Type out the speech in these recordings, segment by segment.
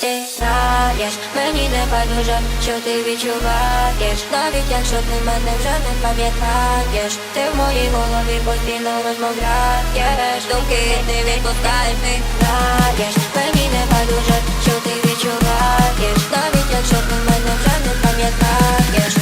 ти знаєш, мені не байдуже, що ти відчуваєш, навіть якщо ти мене вже не пам'ятаєш, ти в моїй голові постійно розмовляєш, думки не відпускаєш, ти знаєш, мені не байдуже, що ти відчуваєш, навіть якщо ти мене вже не пам'ятаєш.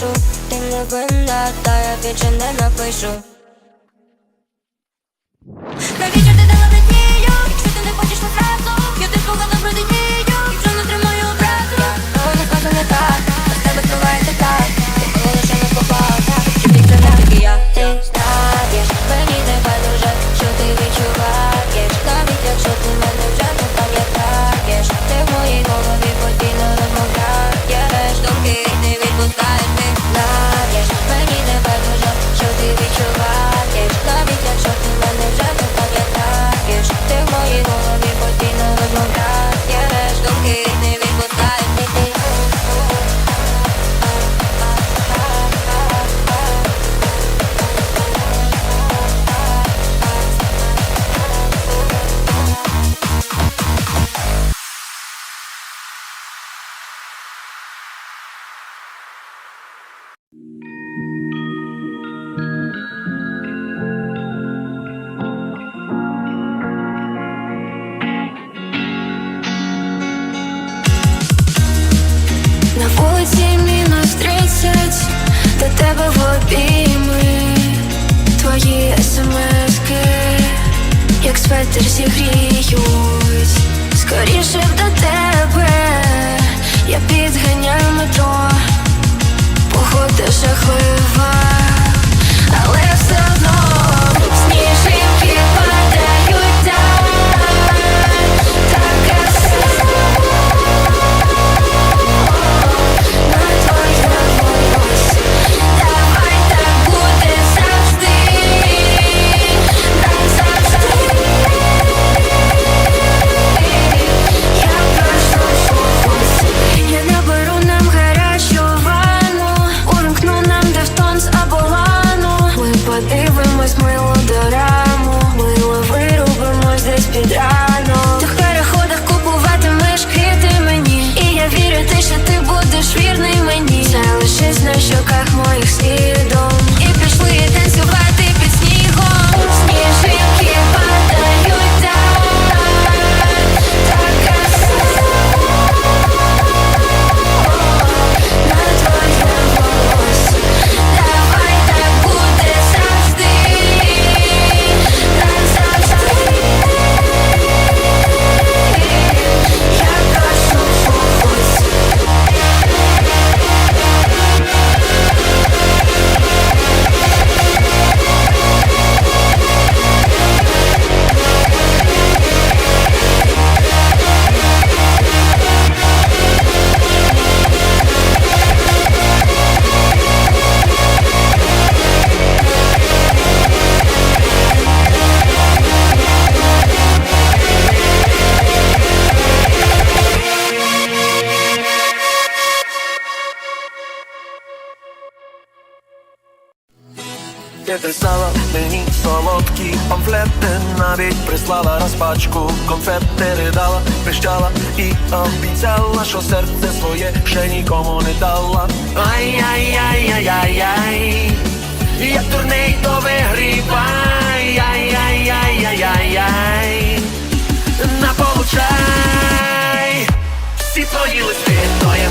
пишу, ти не винна, та я більше не напишу. Навіщо ти дала надію? Якщо ти не хочеш, то зразу я ти змогла на. тебе в обійми. Твої смски, як светер зігріють, скоріше б до тебе, я підганяю метро, походи жахлива, але все. Ти писала мені солодкі памфлети, навіть прислала розпачку, конфети ридала, пищала і обіцяла, що серце своє ще нікому не дала. Ай-яй-яй-яй-яй-яй, як дурний то вигрібай, Ай-яй-яй-яй-яй-яй, на получай всі твої листи, то є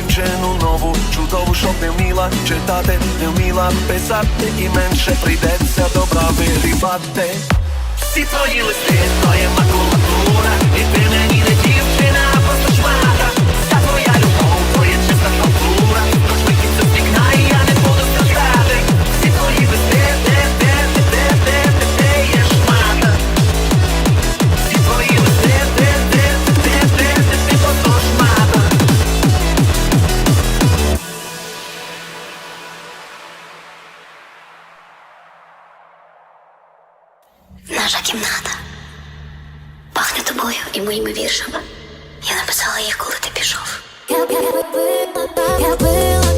дівчину нову, чудову, щоб не вміла читати, не вміла писати, і менше прийдеться добра вирівати. Всі твої листи, твоя макулатура, і ти мені не дівчина Наша кімната пахне тобою і моїми віршами. Я написала їх, коли ти пішов. Я била, била, била.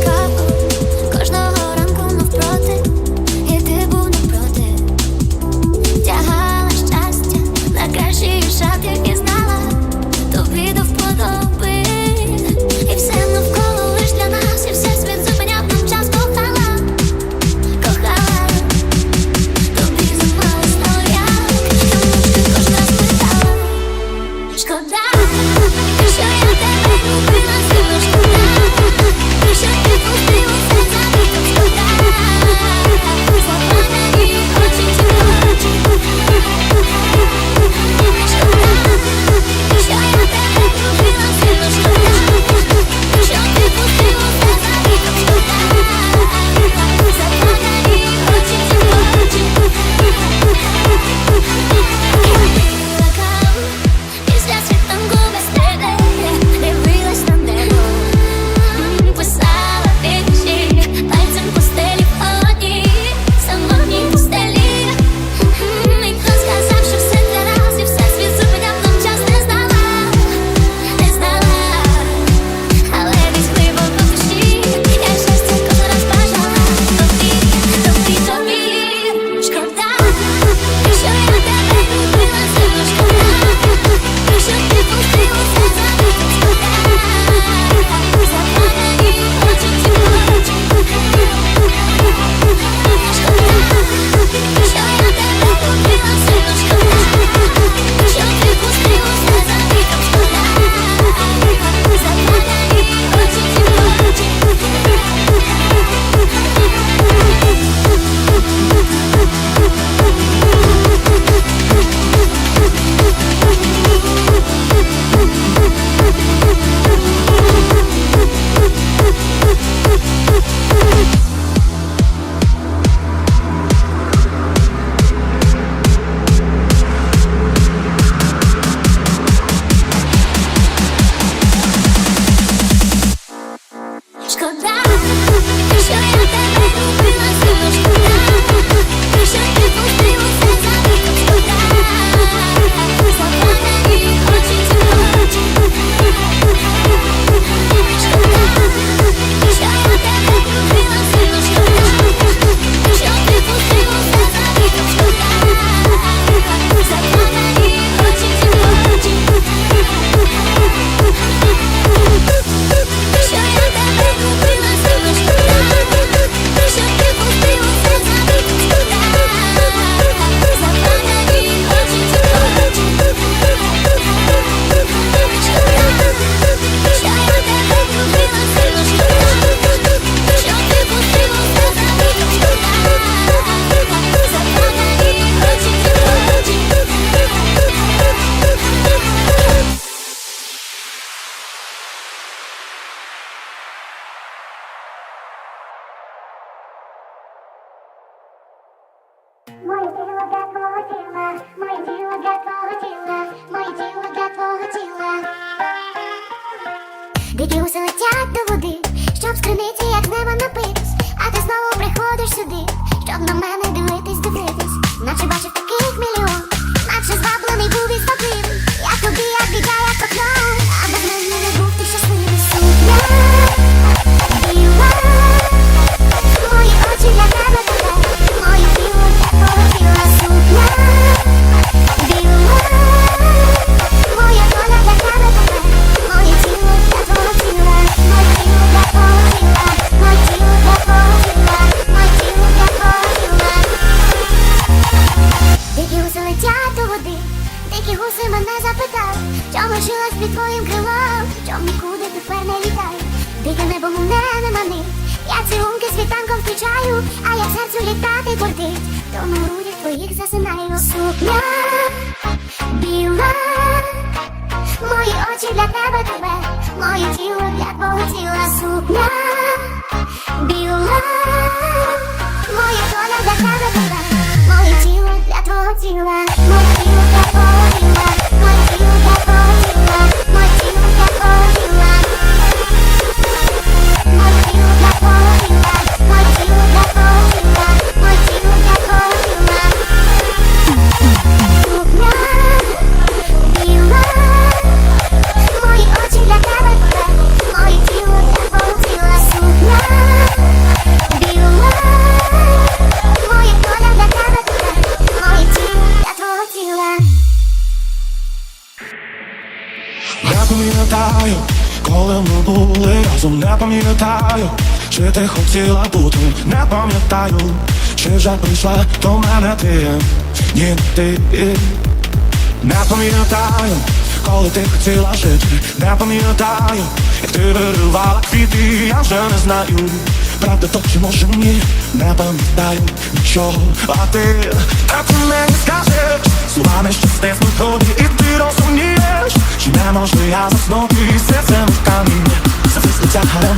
today. дикі гуси мене запитав, чому жилась під твоїм крилом, чому нікуди тепер не літаю, дике небо мене не манить, я цілунки світанком включаю, а я серцю літати гордить, то на грудях твоїх засинаю. Сукня біла, мої очі для тебе тебе, моє тіло для твого тіла. Сукня біла, моя доля для тебе тебе, моє тіло для твого тіла, моє тіло. Не пам'ятаю, коли ми були разом, не пам'ятаю, чи ти хотіла бути, не пам'ятаю, чи вже прийшла до мене ти, ні ти не пам'ятаю, коли ти хотіла жити, не пам'ятаю, як ти виривала квіти, я вже не знаю правда то чи може ні, не пам'ятаю нічого, а ти та ти мені скажеш, словами що стиснуть тобі, і ти розумієш, чи не можу я заснути серцем в камінь, зависли тягає.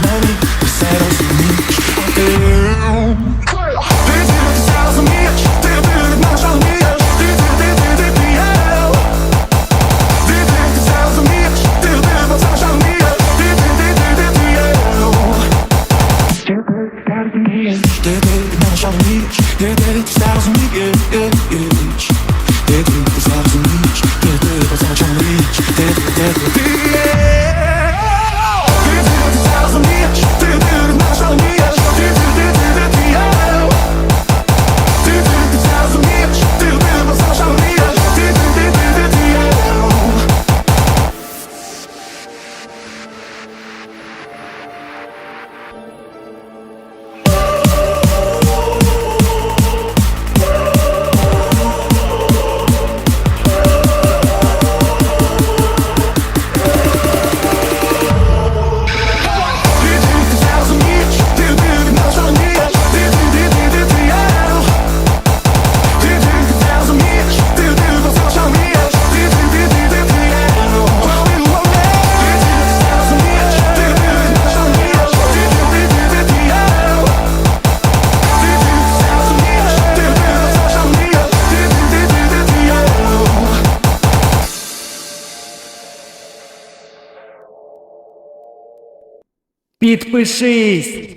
Підпишись.